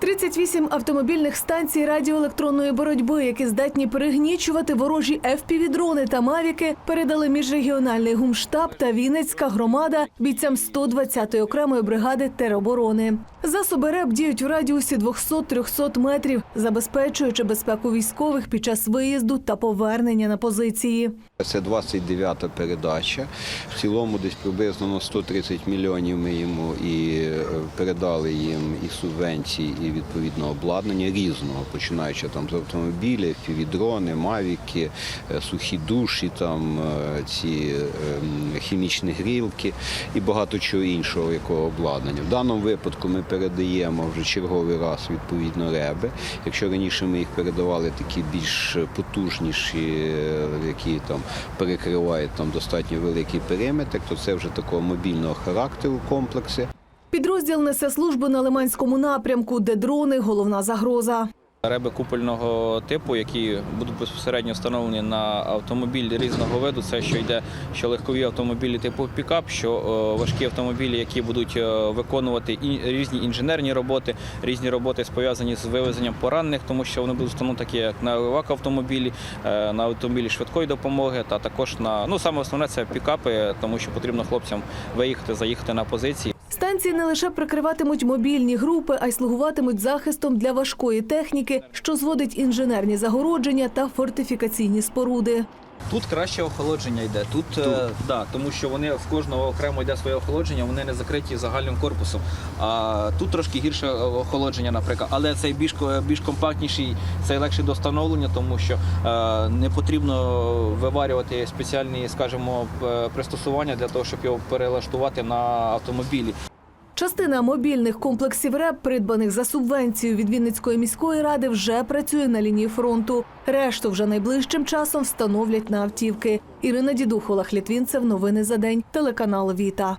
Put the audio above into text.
38 автомобільних станцій радіоелектронної боротьби, які здатні перегнічувати ворожі FPV-дрони та мавіки, передали міжрегіональний гумштаб та Вінницька громада бійцям 120-ї окремої бригади тероборони. Засоби РЕБ діють в радіусі 200-300 метрів, забезпечуючи безпеку військових під час виїзду та повернення на позиції. Це 29-та передача. В цілому десь приблизно на 130 мільйонів ми йому і е, передали їм і субвенції, і відповідно обладнання різного, починаючи там з автомобілів, дрони, мавіки, е, сухі душі, там е, ці ем, хімічні грілки і багато чого іншого, якого обладнання. В даному випадку ми передаємо вже черговий раз відповідно реби. Якщо раніше ми їх передавали такі більш потужніші, е, які там перекривають там достатньо великий периметр, то це вже такого мобільного характеру комплекси. Підрозділ несе службу на Лиманському напрямку, де дрони головна загроза. Реби купольного типу, які будуть безпосередньо встановлені на автомобіль різного виду, це що йде що легкові автомобілі типу пікап, що е, важкі автомобілі, які будуть е, виконувати різні інженерні роботи, різні роботи пов'язані з вивезенням поранених, тому що вони будуть встановлені такі як на евак автомобілі, е, на автомобілі швидкої допомоги, та також на ну саме основне це пікапи, тому що потрібно хлопцям виїхати, заїхати на позиції. Станції не лише прикриватимуть мобільні групи, а й слугуватимуть захистом для важкої техніки, що зводить інженерні загородження та фортифікаційні споруди. Тут краще охолодження йде. Тут, е, да, тому що вони в кожного окремо йде своє охолодження, вони не закриті загальним корпусом. А тут трошки гірше е, охолодження, наприклад. Але цей більш, більш компактніший, цей легший до встановлення, тому що е, не потрібно виварювати спеціальні, скажімо, е, пристосування для того, щоб його перелаштувати на автомобілі. Частина мобільних комплексів РЕП, придбаних за субвенцію від Вінницької міської ради, вже працює на лінії фронту. Решту вже найближчим часом встановлять на автівки. Ірина Дідухола, Хлітвінцев, Новини за день. Телеканал Віта.